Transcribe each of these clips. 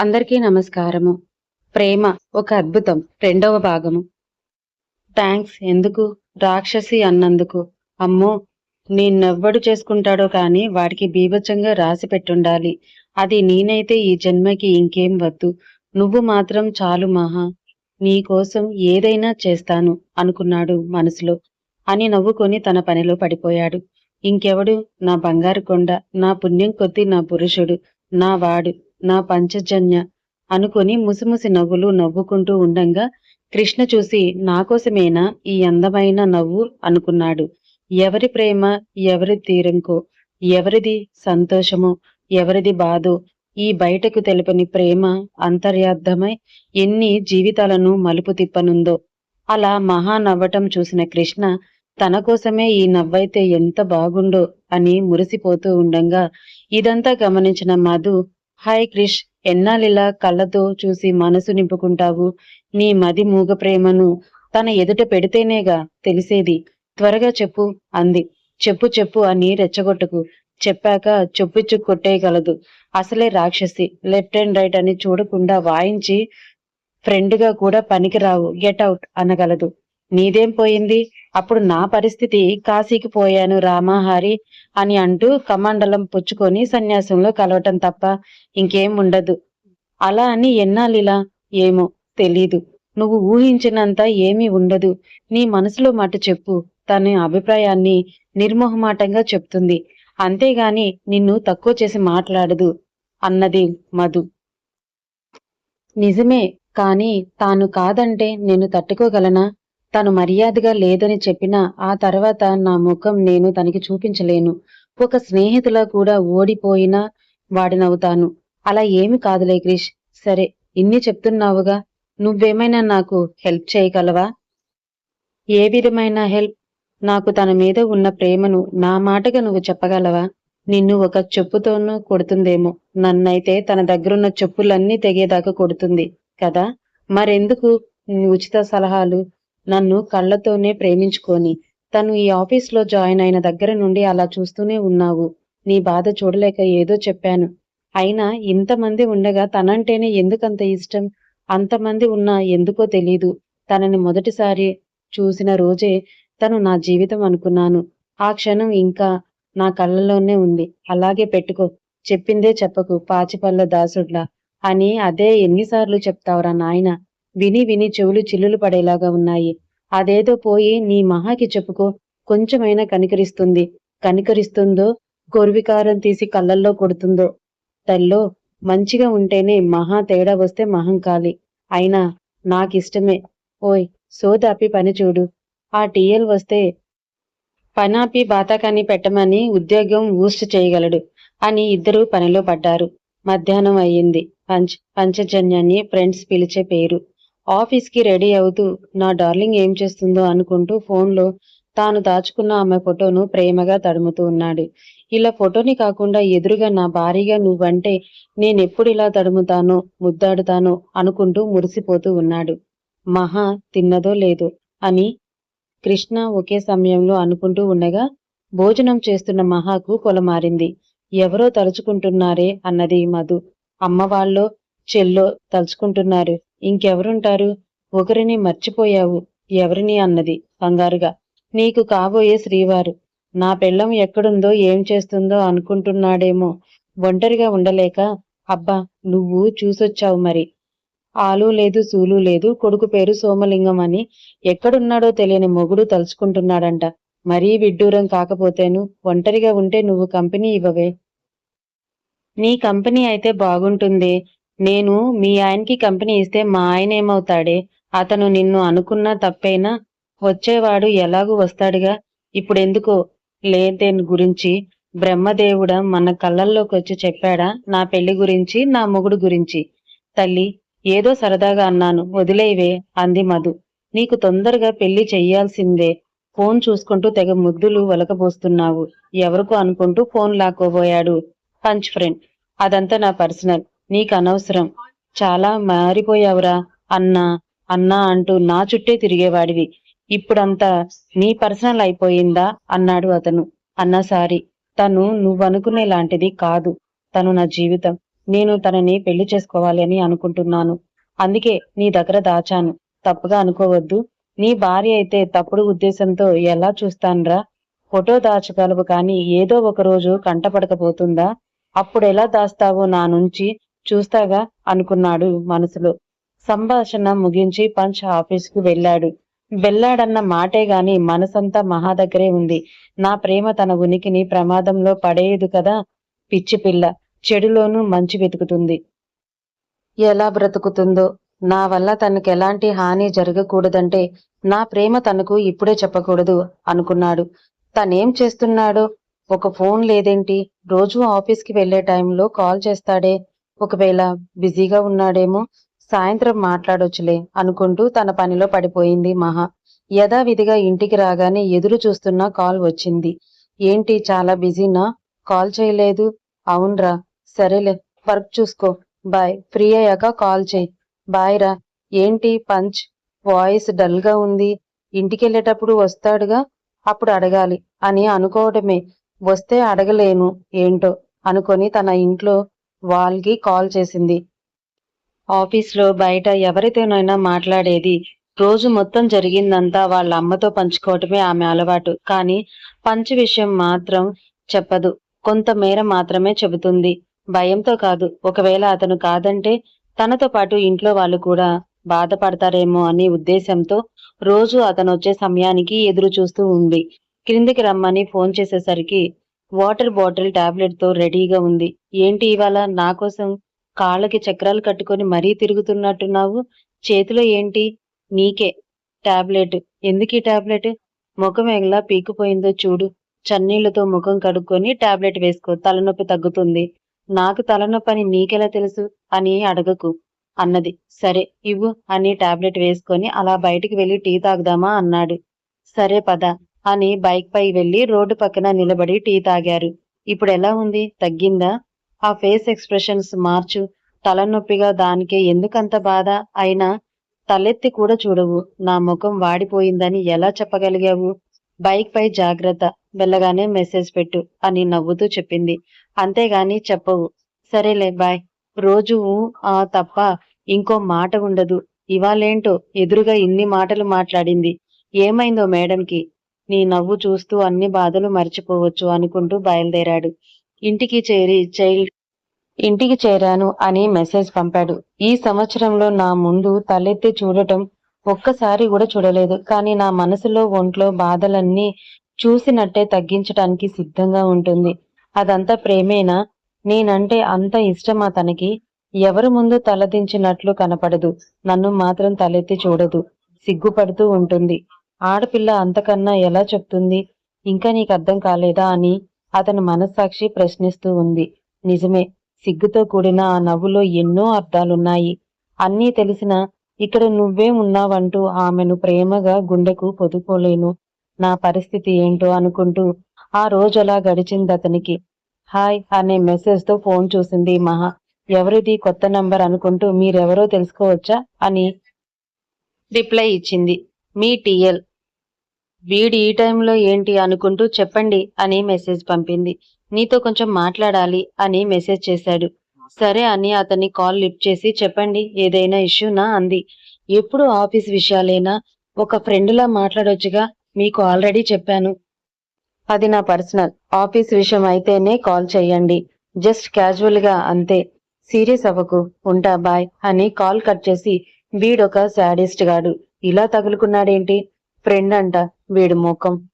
అందరికీ నమస్కారము. ప్రేమ ఒక అద్భుతం. రెండవ భాగము. థ్యాంక్స్ ఎందుకు? రాక్షసి అన్నందుకు. అమ్మో! నిన్నెవ్వడు చేసుకుంటాడో కానీ వాడికి బీభత్సంగా రాసి పెట్టుండాలి. అది నేనైతే ఈ జన్మకి ఇంకేం వద్దు. నువ్వు మాత్రం చాలు మహా. నీకోసం ఏదైనా చేస్తాను అనుకున్నాడు మనసులో. అని నవ్వుకొని తన పనిలో పడిపోయాడు. ఇంకెవడు? నా బంగారు కొండ నా పుణ్యం కొద్దీ నా పురుషుడు నా వాడు. నా పంచజన్య అనుకొని ముసిముసి నవ్వులు నవ్వుకుంటూ ఉండంగా కృష్ణ చూసి నా కోసమేనా ఈ అందమైన నవ్వు అనుకున్నాడు. ఎవరి ప్రేమ ఎవరి తీరంకో ఎవరిది సంతోషమో ఎవరిది బాధో ఈ బయటకు తెలుపని ప్రేమ అంతర్యార్థమై ఎన్ని జీవితాలను మలుపు తిప్పనుందో. అలా మహా నవ్వటం చూసిన కృష్ణ తన కోసమే ఈ నవ్వైతే ఎంత బాగుండో అని మురిసిపోతూ ఉండంగా ఇదంతా గమనించిన మధు హాయ్ క్రిష్ ఎన్నాళ్ళిలా కళ్ళతో చూసి మనసు నింపుకుంటావు? నీ మది మూగ ప్రేమను తన ఎదుట పెడితేనేగా తెలిసేది. త్వరగా చెప్పు అంది. చెప్పు చెప్పు అని రెచ్చగొట్టకు. చెప్పాక చొప్పిచ్చు కొట్టేయగలదు. అసలే రాక్షసి లెఫ్ట్ అండ్ రైట్ అని చూడకుండా వాయించి ఫ్రెండ్గా కూడా పనికిరావు. గెట్ అవుట్ అనగలదు. నీదేం పోయింది? అప్పుడు నా పరిస్థితి కాశీకి పోయాను రామాహారి అని అంటూ కమండలం పుచ్చుకొని సన్యాసంలో కలవటం తప్ప ఇంకేం ఉండదు. అలా అని ఎన్నాలిలా ఏమో తెలీదు. నువ్వు ఊహించినంత ఏమీ ఉండదు. నీ మనసులో మాట చెప్పు. తన అభిప్రాయాన్ని నిర్మోహమాటంగా చెప్తుంది. అంతేగాని నిన్ను తక్కువ చేసి మాట్లాడదు అన్నది మధు. నిజమే కాని తాను కాదంటే నేను తట్టుకోగలనా? తను మర్యాదగా లేదని చెప్పినా ఆ తర్వాత నా ముఖం నేను తనకి చూపించలేను. ఒక స్నేహితులా కూడా ఓడిపోయినా వాడినవుతాను అలా ఏమి కాదులే క్రిష్. సరే ఇన్ని చెప్తున్నావుగా. నువ్వేమైనా నాకు హెల్ప్ చేయగలవా? ఏ విధమైన హెల్ప్? నాకు తన మీద ఉన్న ప్రేమను నా మాటగా నువ్వు చెప్పగలవా? నిన్ను ఒక చెప్పుతోనూ కొడుతుందేమో. నన్నైతే తన దగ్గరున్న చెప్పులన్నీ తెగేదాకా కొడుతుంది కదా? మరెందుకు? ఉచిత సలహాలు నన్ను కళ్ళతోనే ప్రేమించుకొని తను ఈ ఆఫీస్లో జాయిన్ అయిన దగ్గర నుండి అలా చూస్తూనే ఉన్నావు. నీ బాధ చూడలేక ఏదో చెప్పాను. అయినా ఇంతమంది ఉండగా తనంటేనే ఎందుకంత ఇష్టం? అంతమంది ఉన్నా ఎందుకో తెలీదు. తనని మొదటిసారి చూసిన రోజే తను నా జీవితం అనుకున్నాను. ఆ క్షణం ఇంకా నా కళ్ళలోనే ఉంది. అలాగే పెట్టుకో. చెప్పిందే చెప్పకు. పాచిపల్ల దాసుడ్లా. అని అదే ఎన్నిసార్లు చెప్తావురా నాయన? విని విని చెవులు చిల్లులు పడేలాగా ఉన్నాయి. అదేదో పోయి నీ మహాకి చెప్పుకో. కొంచెమైనా కనికరిస్తుంది. కనికరిస్తుందో గొర్వికారం తీసి కళ్ళల్లో కొడుతుందో. తల్లో మంచిగా ఉంటేనే మహా తేడా వస్తే మహంకాలి అయినా నాకిష్టమే. ఓయ్ సోదాపి పని చూడు. ఆ టీఎల్ వస్తే పనాపి బాతాకాని పెట్టమని ఉద్యోగం ఊస్ట్ చేయగలడు అని ఇద్దరూ పనిలో పడ్డారు. మధ్యాహ్నం అయ్యింది. పంచ్ పంచజన్యాన్ని ఫ్రెండ్స్ పిలిచే పేరు. ఆఫీస్కి రెడీ అవుతూ నా డార్లింగ్ ఏం చేస్తుందో అనుకుంటూ ఫోన్లో తాను దాచుకున్న ఆమె ఫోటోను ప్రేమగా తడుముతూ ఉన్నాడు. ఇలా ఫోటోని కాకుండా ఎదురుగా నా భారీగా నువ్వంటే నేనెప్పుడు ఇలా తడుముతానో ముద్దాడుతానో అనుకుంటూ మురిసిపోతూ ఉన్నాడు. మహా తిన్నదో లేదో అని కృష్ణ ఒకే సమయంలో అనుకుంటూ ఉండగా భోజనం చేస్తున్న మహాకు కొలమారింది. ఎవరో తలుచుకుంటున్నారే అన్నది మధు. అమ్మవాళ్ళో చెల్లో తలుచుకుంటున్నారు. ఇంకెవరుంటారు? ఒకరిని మర్చిపోయావు ఎవరిని అన్నది కంగారుగా. నీకు కాబోయే శ్రీవారు. నా పెళ్ళం ఎక్కడుందో ఏం చేస్తుందో అనుకుంటున్నాడేమో. ఒంటరిగా ఉండలేక అబ్బా నువ్వు చూసొచ్చావు మరి. ఆలు లేదు సూలు లేదు కొడుకు పేరు సోమలింగం అని ఎక్కడున్నాడో తెలియని మొగుడు తలుచుకుంటున్నాడంట. మరీ విడ్డూరం కాకపోతేను ఒంటరిగా ఉంటే నువ్వు కంపెనీ ఇవ్వవే. నీ కంపెనీ అయితే బాగుంటుంది నేను మీ ఆయనకి కంపెనీ ఇస్తే మా ఆయన ఏమవుతాడే? అతను నిన్ను అనుకున్నా తప్పైనా? వచ్చేవాడు ఎలాగూ వస్తాడుగా? ఇప్పుడెందుకో లేదేని గురించి బ్రహ్మదేవుడ మన కళ్ళల్లోకి వచ్చి చెప్పాడా? నా పెళ్ళి గురించి నా మొగుడు గురించి. తల్లి ఏదో సరదాగా అన్నాను. వదిలేవే అంది మధు. నీకు తొందరగా పెళ్ళి చెయ్యాల్సిందే. ఫోన్ చూసుకుంటూ తెగ ముద్దులు వలకబోస్తున్నావు. ఎవరికో అనుకుంటూ ఫోన్ లాక్కోబోయాడు. Punch friend. అదంతా నా పర్సనల్. నీకు అనవసరం చాలా మారిపోయావురా అన్నా అన్నా అంటూ నా చుట్టే తిరిగేవాడివి. ఇప్పుడంతా నీ పర్సనల్ అయిపోయిందా? అన్నాడు అతను. అన్నా సారీ. తను నువ్వనుకునే లాంటిది కాదు. తను నా జీవితం. నేను తనని పెళ్ళి చేసుకోవాలి అని అనుకుంటున్నాను. అందుకే నీ దగ్గర దాచాను. తప్పుగా అనుకోవద్దు. నీ భార్య అయితే తప్పుడు ఉద్దేశంతో ఎలా చూస్తాన్రా? ఫోటో దాచగలవు కానీ ఏదో ఒక రోజు కంటపడకపోతుందా? అప్పుడెలా దాస్తావో నా నుంచి చూస్తాగా అనుకున్నాడు మనసులో. సంభాషణ ముగించి పంచ్ ఆఫీసుకు వెళ్ళాడు. వెళ్ళాడన్న మాటే గాని మనసంతా మహా దగ్గరే ఉంది. నా ప్రేమ తన ఉనికిని ప్రమాదంలో పడేయదు కదా? పిచ్చి పిల్ల చెడులోనూ మంచి వెతుకుతుంది. ఎలా బ్రతుకుతుందో? నా వల్ల తనకు ఎలాంటి హాని జరగకూడదంటే నా ప్రేమ తనకు ఇప్పుడే చెప్పకూడదు అనుకున్నాడు. తనేం చేస్తున్నాడో? ఒక ఫోన్ లేదేంటి? రోజు ఆఫీస్కి వెళ్ళే టైంలో కాల్ చేస్తాడే. ఒకవేళ బిజీగా ఉన్నాడేమో సాయంత్రం మాట్లాడొచ్చులే అనుకుంటూ తన పనిలో పడిపోయింది మహా. యథావిధిగా ఇంటికి రాగానే ఎదురు చూస్తున్న కాల్ వచ్చింది. ఏంటి చాలా బిజీనా? కాల్ చేయలేదు. అవునరా. సరేలే వర్క్ చూసుకో. బాయ్. ఫ్రీ అయ్యాక కాల్ చేయి. బాయ్ రా ఏంటి పంచ్? వాయిస్ డల్గా ఉంది. ఇంటికెళ్ళేటప్పుడు వస్తాడుగా? అప్పుడు అడగాలి అని అనుకోవడమే వస్తే అడగలేను. ఏంటో అనుకొని తన ఇంట్లో వాల్కి కాల్ చేసింది. ఆఫీస్లో బయట ఎవరితోనైనా మాట్లాడేది. రోజు మొత్తం జరిగిందంతా వాళ్ళ అమ్మతో పంచుకోవటమే ఆమె అలవాటు. కానీ పంచ్ విషయం మాత్రం చెప్పదు. కొంత మేర మాత్రమే చెబుతుంది. భయంతో కాదు. ఒకవేళ అతను కాదంటే తనతో పాటు ఇంట్లో వాళ్ళు కూడా బాధపడతారేమో అనే ఉద్దేశంతో రోజు అతను వచ్చే సమయానికి ఎదురు చూస్తూ ఉంది. క్రిందికి రమ్మని ఫోన్ చేసేసరికి వాటర్ బాటిల్ టాబ్లెట్తో రెడీగా ఉంది. ఏంటి ఇవాళ నా కోసం కాళ్ళకి చక్రాలు కట్టుకొని మరీ తిరుగుతున్నట్టున్నావు? చేతిలో ఏంటి? నీకే. టాబ్లెట్. ఎందుకు ఈ టాబ్లెట్? ముఖం ఎలా పీకిపోయిందో చూడు. చన్నీళ్ళతో ముఖం కడుక్కొని టాబ్లెట్ వేసుకో. తలనొప్పి తగ్గుతుంది. నాకు తలనొప్పి అని నీకెలా తెలుసు? అని అడగకు. అన్నది. సరే ఇవ్వు అని టాబ్లెట్ వేసుకొని అలా బయటికి వెళ్ళి టీ తాగుదామా? అన్నాడు. సరే పద. అని బైక్ పై వెళ్ళి రోడ్డు పక్కన నిలబడి టీ తాగారు. ఇప్పుడు ఎలా ఉంది? తగ్గిందా? ఆ ఫేస్ ఎక్స్ప్రెషన్స్ మార్చు. తలనొప్పిగా దానికే ఎందుకంత బాధ? అయినా తలెత్తి కూడా చూడవు. నా ముఖం వాడిపోయిందని ఎలా చెప్పగలిగావు? బైక్ పై జాగ్రత్త. వెళ్ళగానే మెసేజ్ పెట్టు అని నవ్వుతూ చెప్పింది. అంతేగాని చెప్పవు. సరేలే బాయ్ రోజు ఆ తప్ప ఇంకో మాట ఉండదు. ఇవాళేంటో ఎదురుగా ఇన్ని మాటలు మాట్లాడింది. ఏమైందో మేడంకి? నీ నవ్వు చూస్తూ అన్ని బాధలు మర్చిపోవచ్చు అనుకుంటూ బయలుదేరాడు. ఇంటికి చేరి చైల్డ్ ఇంటికి చేరాను అని మెసేజ్ పంపాడు. ఈ సంవత్సరంలో నా ముందు తలెత్తి చూడటం ఒక్కసారి కూడా చూడలేదు. కానీ నా మనసులో ఒంట్లో బాధలన్నీ చూసినట్టే తగ్గించటానికి సిద్ధంగా ఉంటుంది. అదంతా ప్రేమేనా? నేనంటే అంత ఇష్టమా తనకి? ఎవరి ముందు తలదించినట్లు కనపడదు. నన్ను మాత్రం తలెత్తి చూడదు. సిగ్గుపడుతూ ఉంటుంది. ఆడపిల్ల అంతకన్నా ఎలా చెప్తుంది? ఇంకా నీకు అర్థం కాలేదా అని అతని మనస్సాక్షి ప్రశ్నిస్తూ ఉంది. నిజమే సిగ్గుతో కూడిన ఆ నవ్వులో ఎన్నో అర్థాలున్నాయి. అన్నీ తెలిసిన ఇక్కడ నువ్వే ఉన్నావంటూ ఆమెను ప్రేమగా గుండెకు పొదుకోలేను నా పరిస్థితి ఏంటో అనుకుంటూ ఆ రోజలా గడిచింది అతనికి. హాయ్ అనే మెసేజ్తో ఫోన్ చూసింది మహా. ఎవరిది కొత్త నంబర్ అనుకుంటూ మీరెవరో తెలుసుకోవచ్చా అని రిప్లై ఇచ్చింది. మీ టీఎల్. వీడి ఈ టైంలో ఏంటి అనుకుంటూ చెప్పండి అని మెసేజ్ పంపింది. నీతో కొంచెం మాట్లాడాలి అని మెసేజ్ చేశాడు. సరే అని అతన్ని కాల్ లిఫ్ట్ చేసి చెప్పండి ఏదైనా ఇష్యూనా అంది. ఎప్పుడు ఆఫీస్ విషయాలేనా? ఒక ఫ్రెండ్లా మాట్లాడొచ్చుగా మీకు ఆల్రెడీ చెప్పాను. అది నా పర్సనల్. ఆఫీస్ విషయం అయితేనే కాల్ చేయండి జస్ట్ క్యాజువల్గా అంతే. సీరియస్ అవ్వకు. ఉంటా బాయ్ అని కాల్ కట్ చేసి వీడొక శాడిస్ట్ గాడు. ఇలా తగులుకున్నాడేంటి? ఫ్రెండ్ అంట వీడి ముఖం.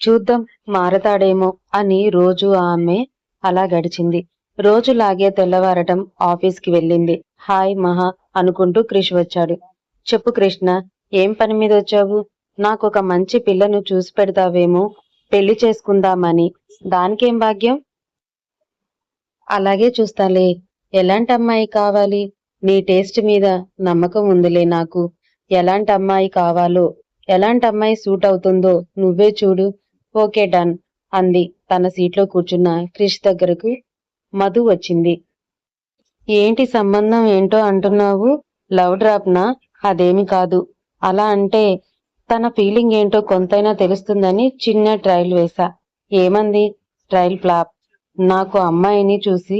చూద్దాం మారతాడేమో అని రోజు ఆమె అలా గడిచింది. రోజులాగే తెల్లవారటం ఆఫీస్కి వెళ్ళింది. హాయ్ మహా అనుకుంటూ క్రిష్ వచ్చాడు. చెప్పు కృష్ణ ఏం పని మీద వచ్చావు? నాకు ఒక మంచి పిల్లను చూసి పెడతావేమో? పెళ్ళి చేసుకుందామని. దానికేం భాగ్యం? అలాగే చూస్తాలే. ఎలాంటి అమ్మాయి కావాలి? నీ టేస్ట్ మీద నమ్మకం ఉందిలే నాకు. ఎలాంటి అమ్మాయి కావాలో ఎలాంటి అమ్మాయి సూట్ అవుతుందో నువ్వే చూడు. ఓకే డన్ అంది. తన సీట్లో కూర్చున్న క్రిష్ దగ్గరకు మధు వచ్చింది. ఏంటి సంబంధం ఏంటో అంటున్నావు? లవ్ డ్రాప్నా? అదేమి కాదు. అలా అంటే తన ఫీలింగ్ ఏంటో కొంతైనా తెలుస్తుందని చిన్న ట్రయల్ వేశా. ఏమంది? Trial flop. నాకు అమ్మాయిని చూసి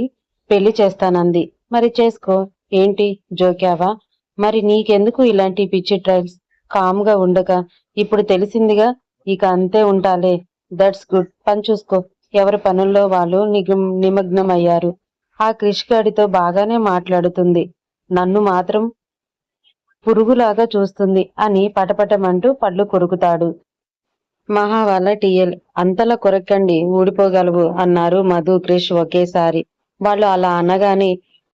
పెళ్ళి చేస్తానంది. మరి చేసుకో. ఏంటి? జోకావా మరి నీకెందుకు ఇలాంటి పిచ్చి ట్రైల్స్ కామ్గా ఉండక. ఇప్పుడు తెలిసిందిగా ఇక అంతే ఉంటాలే. దట్స్ గుడ్ పని చూసుకో. ఎవరి పనుల్లో వాళ్ళు నిమగ్నం నిమగ్నమయ్యారు. ఆ క్రిష్ గాడితో బాగానే మాట్లాడుతుంది. నన్ను మాత్రం పురుగులాగా చూస్తుంది అని పటపటమంటూ పళ్ళు కొరుకుతాడు. మహా వాళ్ళ టీఎల్. అంతలా కొరక్కండి ఊడిపోగలవు అన్నారు మధు క్రిష్ ఒకేసారి. వాళ్ళు అలా అనగానే